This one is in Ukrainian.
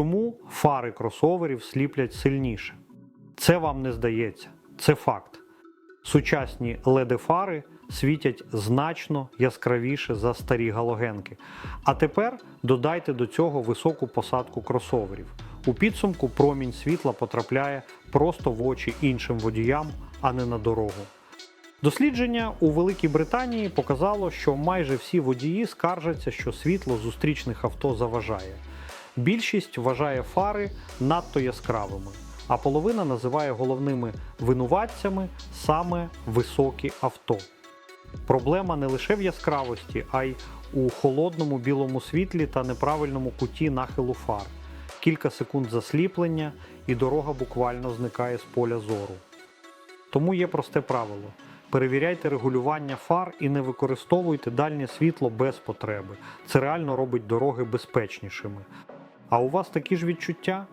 Чому фари кросоверів сліплять сильніше? Це вам не здається, це факт. Сучасні LED-фари світять значно яскравіше за старі галогенки. А тепер додайте до цього високу посадку кросоверів. У підсумку промінь світла потрапляє просто в очі іншим водіям, а не на дорогу. Дослідження у Великій Британії показало, що майже всі водії скаржаться, що світло зустрічних авто заважає. Більшість вважає фари надто яскравими, а половина називає головними винуватцями саме високі авто. Проблема не лише в яскравості, а й у холодному білому світлі та неправильному куті нахилу фар. Кілька секунд засліплення, і дорога буквально зникає з поля зору. Тому є просте правило: перевіряйте регулювання фар і не використовуйте дальнє світло без потреби. Це реально робить дороги безпечнішими. А у вас такі ж відчуття?